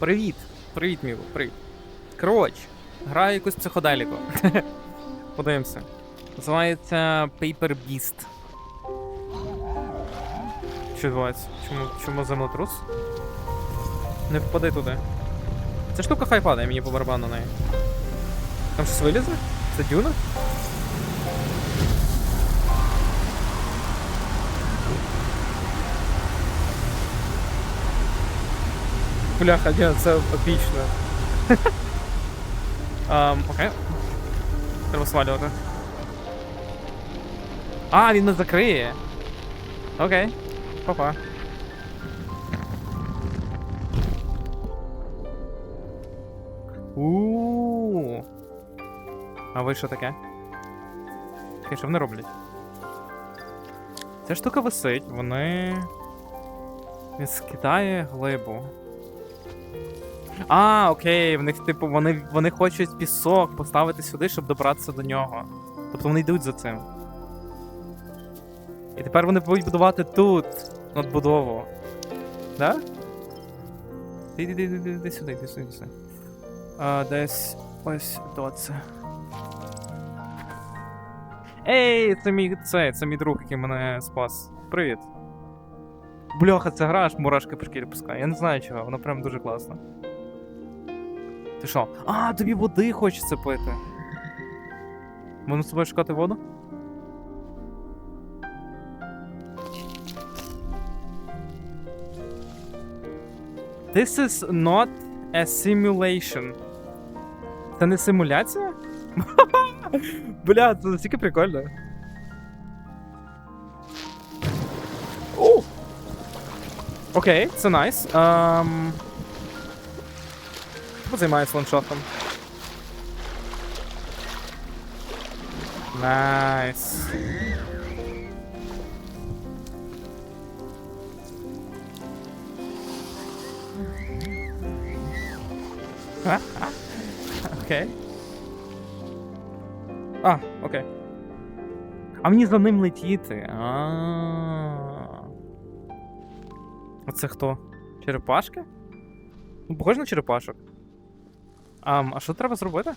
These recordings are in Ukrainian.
Привіт! Привіт, Міло, привіт. Коротше, граю якусь психоделіку. Подивимося. Називається Paper Beast. Що відбувається? Чому, чому землетрус? Не впади туди. Ця штука хай падає, мені по барабану на неї. Там щось вилізе? Це дюна? Бляха, ні, це епічно. um, окей. Треба свалювати. А, він не закриє. Окей. Папа. у А ви що таке? Чекай, що вони роблять? Ця штука висить, вони. Він скидає глибу. А, окей, в них, типу, вони, вони хочуть пісок поставити сюди, щоб добратися до нього. Тобто вони йдуть за цим. І тепер вони будуть будувати тут надбудову. Да? Іди, іди, іди, іди, сюди, іди сюди, іди сюди. А, десь ось до це. Ей, це мій це, це мій друг, який мене спас. Привіт. Бляха, це гра, аж мурашки по пускає. Я не знаю чого, воно прям дуже класно. Ти що? А, тобі води хочеться пити. Можна з тобою шукати воду? This is not a simulation. Це не симуляція? Бля, це настільки прикольно. Окей, це найс. Ем... Позаймаюсь ландшафтом. Найс. Окей. А, окей. А мені за ним летіти. А. Оце хто? Черепашки? Ну, похоже на черепашок. Ам, а що треба зробити?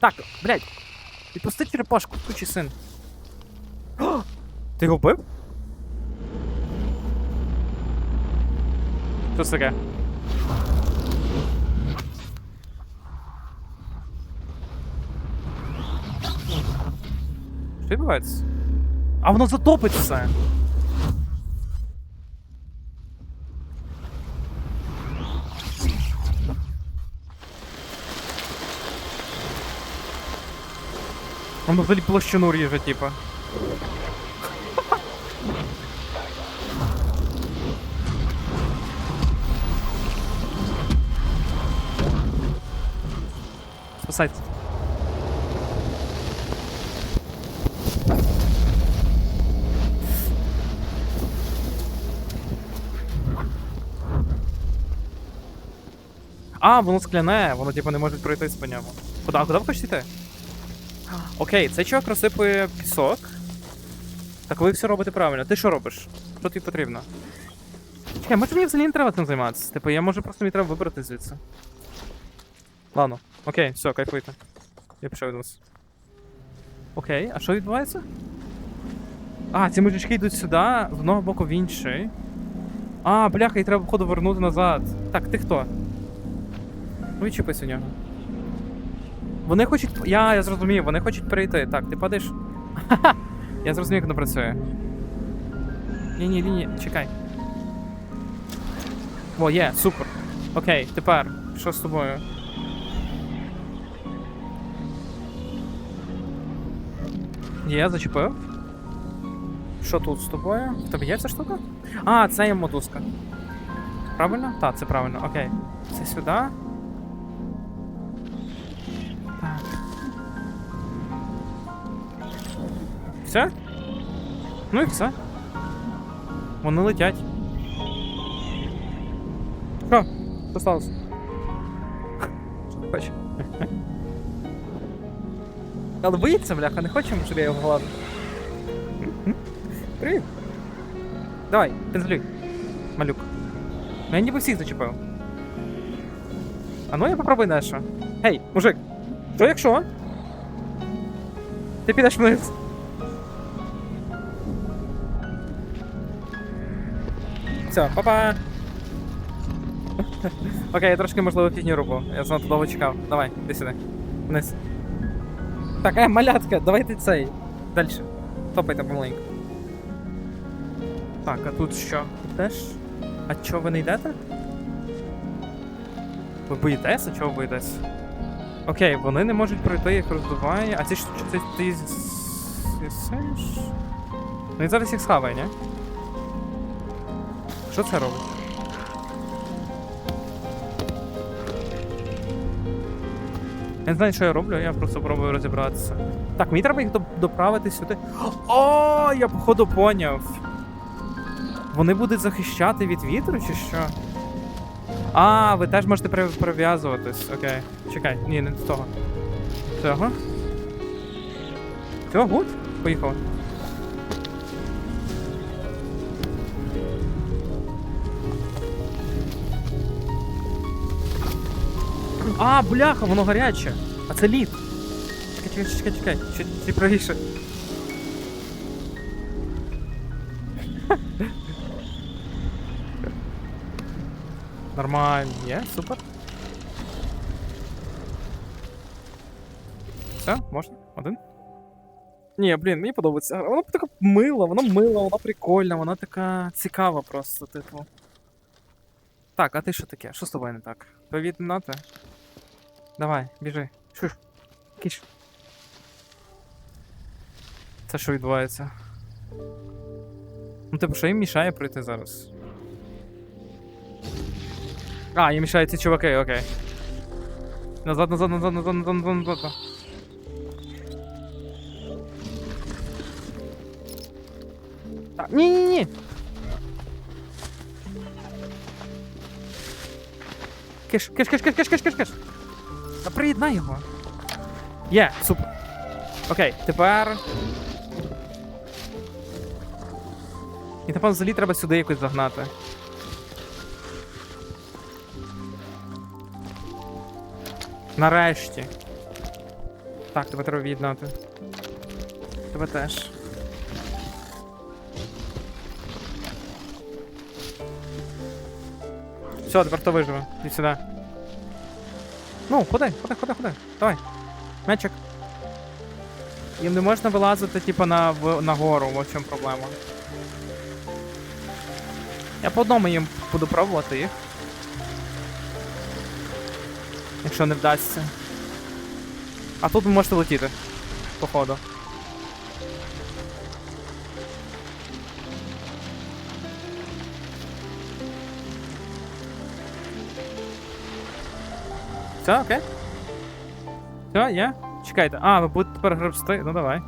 Так, блядь. Відпусти черепашку, сучий син. О! Ти його вбив? Що це таке? Що відбувається? А воно затопить все. Воно площину ріже, типа. Спасайте. А, воно скляне, воно типу не може пройтись по ньому. Куди, куди ви хочете йти? Окей, цей чувак розсипує пісок. Так ви все робите правильно. Ти що робиш? Що тобі потрібно? Чекай, може мені взагалі не треба цим займатися? Типу, я може просто мені треба вибрати звідси. Ладно, окей, все, кайфуйте. Я пішов від вас. Окей, а що відбувається? А, ці мужички йдуть сюди, з одного боку в інший. А, бляха, і треба, походу, вернути назад. Так, ти хто? Ну, відчепись у нього. Вони хочуть. Я, я зрозумів, вони хочуть перейти. Так, ти падаєш. Я зрозумів, як воно працює. Ні, ні, ні, чекай. О, є, супер. Окей, тепер. Що з тобою? Є, зачепив. Що тут з тобою? В тебе є ця штука? А, це є мотузка. Правильно? Так, це правильно, окей. Це сюди. Все? Ну і все. Вони летять. Що? Що сталося? Що ти хочеш? Але боїться, бляха, не хочемо, щоб я його гладив. Привіт. Давай, пензлюй. Малюк. Ну я ніби всіх зачепив. А ну я попробуй дальше. Гей, мужик, що якщо? Ти підеш вниз. Все, па-па. Окей, я трошки можливо фігню роблю. Я занадто довго чекав. Давай, іди сюди. Вниз. Так, е, малятка, давайте цей. Дальше. Топайте помаленьку. Так, а тут що? Теж? А чого ви не йдете? Ви боїтеся? Чого ви боїтесь? Окей, вони не можуть пройти, як роздуває. А ці це ти? Ну він зараз їх схаває, ні? Що це робить? Я не знаю, що я роблю, я просто пробую розібратися. Так, мені треба їх доправити сюди. О, я походу поняв. Вони будуть захищати від вітру чи що? А, ви теж можете прив'язуватись. Окей. Чекай, ні, не до того. Цього. Цього гуд? Поїхали. А, бляха, воно гаряче. А це лід. Чекай, чекай, чекай, чекай. Ще ці правіше. Нормально. Є, супер. Все, можна? Один? Ні, блін, мені подобається. Вона така мила, вона мила, вона прикольна, вона така цікава просто, типу. Так, а ти що таке? Що з тобою не так? Повіднати? Давай, біжи. Шуш. Кіш. Це що відбувається? Ну, типу, що їм мішає пройти зараз? А, їм мішають ці чуваки, окей. Назад, назад, назад, назад, назад, назад, назад. Так, ні, ні, ні. Киш, киш, киш, киш, киш, киш, киш, киш. Та приєднай його. Є, супер. Окей, тепер. І тепер взагалі треба сюди якось загнати. Нарешті. Так, тебе треба від'єднати. Тебе теж. Все, тепер хто виживе. Іди сюди. Ну, ходи, ходи, ходи, ходи. Давай. Мячик. Їм не можна вилазити, типу, на, в, на гору, в чому проблема. Я по одному їм буду пробувати їх. Якщо не вдасться. А тут ви можете летіти. Походу. Все, окей? Все, є? Чекайте. А, ви будете тепер грабсти? Ну давай.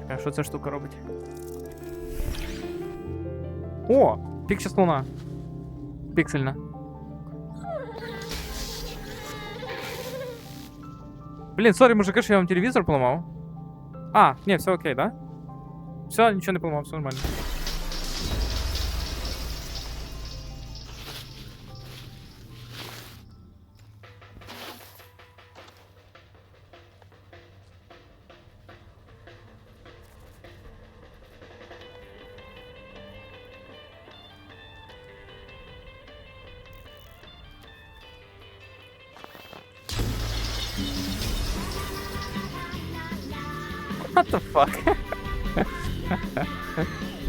Чекай, що ця штука робить? О! Пікча слона. Піксельна. Блін, сорі, мужики, що я вам телевізор поламав. А, ні, все окей, да? Все, нічого не поламав, все нормально. What the fuck?